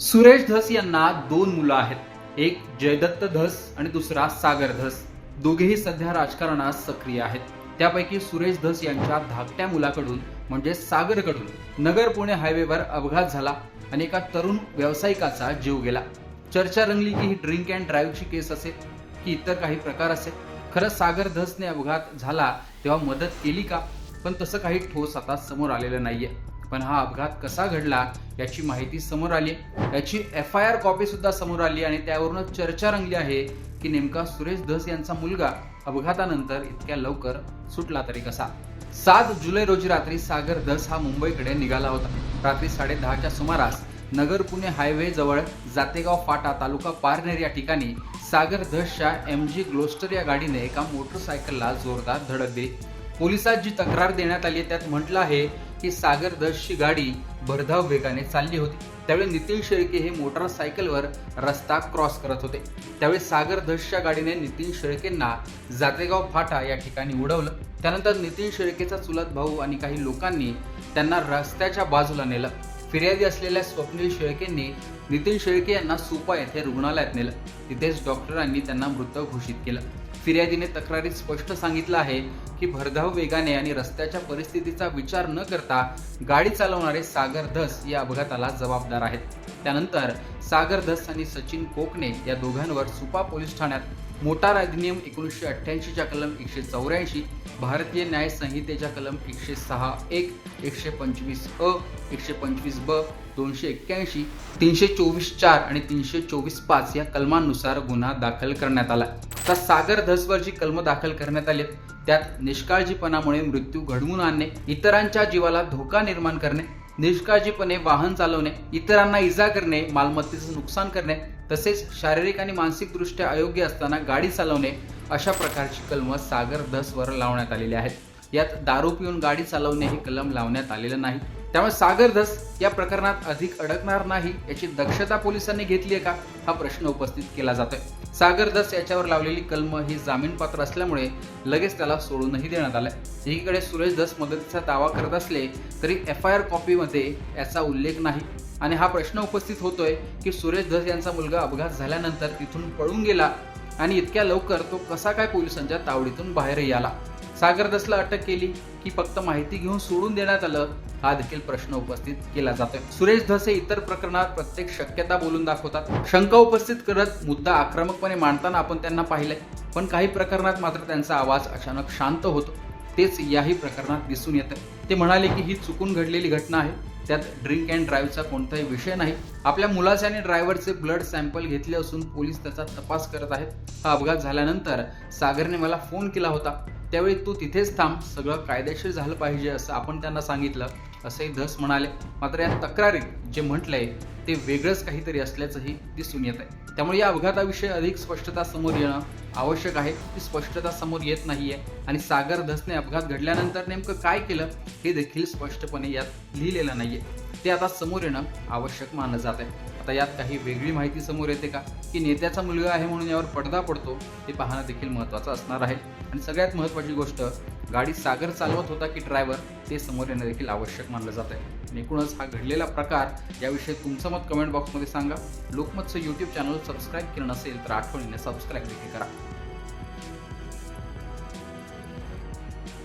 सुरेश धस यांना दोन मुलं आहेत. एक जयदत्त धस आणि दुसरा सागर धस. दोघेही सध्या राजकारणात सक्रिय आहेत. त्यापैकी सुरेश धस यांच्या धाकट्या मुलाकडून म्हणजे सागरकडून नगर पुणे हायवेवर अपघात झाला आणि एका तरुण व्यावसायिकाचा जीव गेला. चर्चा रंगली की ही ड्रिंक अँड ड्राईव्हची केस असेल की इतर काही प्रकार असेल? खरं सागर धसने अपघात झाला तेव्हा मदत केली का? पण तसं काही ठोस आता समोर आलेलं नाहीये. पण हा अपघात कसा घडला याची माहिती समोर आली याची एफ आय आर कॉपी सुद्धा समोर आली आणि त्यावरूनच चर्चा रंगली आहे की नेमका सुरेश धस यांचा मुलगा अपघातानंतर इतक्या लवकर सुटला तरी कसा? सात जुलै रोजी रात्री सागर धस हा मुंबईकडे निघाला होता. रात्री साडे दहाच्या सुमारास नगर पुणे हायवे जवळ जातेगाव फाटा तालुका पारनेर या ठिकाणी सागर धसच्या एम जी ग्लोस्टर या गाडीने एका मोटरसायकलला जोरदार धडक दिली. पोलिसात जी तक्रार देण्यात आली त्यात म्हटलं आहे ही सागर दशची गाडी भरधाव वेगाने चालली होती. त्यावेळी नितीन शेळके हे मोटरसायकलवर रस्ता क्रॉस करत होते. त्यावेळी सागर दसच्या गाडीने नितीन शेळकेंना जातेगाव फाटा या ठिकाणी उडवलं. त्यानंतर नितीन शेळकेचा चुलत भाऊ आणि काही लोकांनी त्यांना रस्त्याच्या बाजूला नेलं. फिर्यादी असलेल्या स्वप्नील शेळकेंनी नितीन शेळके यांना सुपा येथे रुग्णालयात नेलं. तिथेच डॉक्टरांनी त्यांना मृत घोषित केलं. फिर्यादीने तक्रारीत स्पष्ट सांगितलं आहे की भरधाव वेगाने आणि रस्त्याच्या परिस्थितीचा विचार न करता गाडी चालवणारे सागर धस या अपघाताला जबाबदार आहेत. त्यानंतर सागर धस आणि सचिन कोकणे या दोघांवर सुपा पोलीस ठाण्यात मोटार अधिनियम एकोणीसशे अठ्ठ्याऐंशीच्या कलम एकशे चौऱ्याऐंशी भारतीय न्याय संहितेच्या कलम एकशे सहा एक एकशे पंचवीस अ एकशे पंचवीस ब दोनशे एक्क्याऐंशी तीनशे चोवीस चार आणि तीनशे चोवीस पाच या कलमांनुसार गुन्हा दाखल करण्यात आला तर सागर धसवर जी कलम दाखल करण्यात आली त्यात निष्काळजीपणामुळे मृत्यू घडवून आणणे इतरांच्या जीवाला धोका निर्माण करणे निष्काळजीपणे वाहन चालवणे इतरांना इजा करणे मालमत्तेचं नुकसान करणे तसेच शारीरिक आणि मानसिकदृष्ट्या अयोग्य असताना गाडी चालवणे अशा प्रकारची कलम सागर धसवर लावण्यात आलेली आहेत. यात दारू पिऊन गाडी चालवणे हे कलम लावण्यात आलेलं नाही. त्यामुळे सागर धस या प्रकरणात अधिक अडकणार नाही याची दक्षता पोलिसांनी घेतली आहे का? हा प्रश्न उपस्थित केला जातोय. सागर धस याच्यावर लावलेली कलम ही जामीनपात्र असल्यामुळे लगेच त्याला सोडूनही देण्यात आलंय. एकीकडे सुरेश धस मदतीचा दावा करत असले तरी एफ आय आर कॉपीमध्ये याचा उल्लेख नाही. आणि हा प्रश्न उपस्थित होतोय की सुरेश धस यांचा मुलगा अपघात झाल्यानंतर तिथून पळून गेला आणि इतक्या लवकर तो कसा काय पोलिसांच्या तावडीतून बाहेरही आला? सागरदसला अटक केली की फक्त माहिती घेऊन सोडून देण्यात आलं हा देखील प्रश्न उपस्थित केला जातोय. सुरेश धसे इतर प्रकरणात प्रत्येक शक्यता बोलून दाखवतात. शंका उपस्थित करत मुद्दा आक्रमकपणे मांडताना आपण त्यांना पाहिलंय. पण काही प्रकरणात मात्र त्यांचा आवाज अचानक शांत होतो. तेच याही प्रकरणात दिसून येतं ते म्हणाले की ही चुकून घडलेली घटना आहे. त्यात ड्रिंक अँड ड्राईव्हचा कोणताही विषय नाही. आपल्या मुलाचे आणि ड्रायव्हरचे ब्लड सॅम्पल घेतले असून पोलीस त्याचा तपास करत आहेत. हा अपघात झाल्यानंतर सागरने मला फोन केला होता. त्यावेळी तू तिथेच थांब सगळं कायदेशीर झालं पाहिजे असं आपण त्यांना सांगितलं असंही धस म्हणाले. मात्र या तक्रारीत जे म्हटलंय ते वेगळंच काहीतरी असल्याचंही दिसून येत आहे त्यामुळे या अपघाताविषयी अधिक स्पष्टता समोर येणं आवश्यक आहे. ती स्पष्टता समोर येत नाहीये आणि सागर धसने अपघात घडल्यानंतर नेमकं काय केलं हे देखील स्पष्टपणे यात लिहिलेलं नाहीये. ते आता समोर येणं आवश्यक मानलं जात आहे आता यात काही वेगळी माहिती समोर येते का? की नेत्याचा मुलगा आहे म्हणून यावर पडदा पडतो ते पाहणं देखील महत्त्वाचं असणार आहे. आणि सगळ्यात महत्त्वाची गोष्ट गाडी सागर चालवत होता की ड्रायव्हर ते समोर येणं देखील आवश्यक मानलं जात आहे एकूणच हा घडलेला प्रकार याविषयी तुमचं मत कमेंट बॉक्समध्ये सांगा. लोकमतचं यूट्यूब चॅनल सबस्क्राईब केलं नसेल तर आठवणीने सबस्क्राईब देखील करा.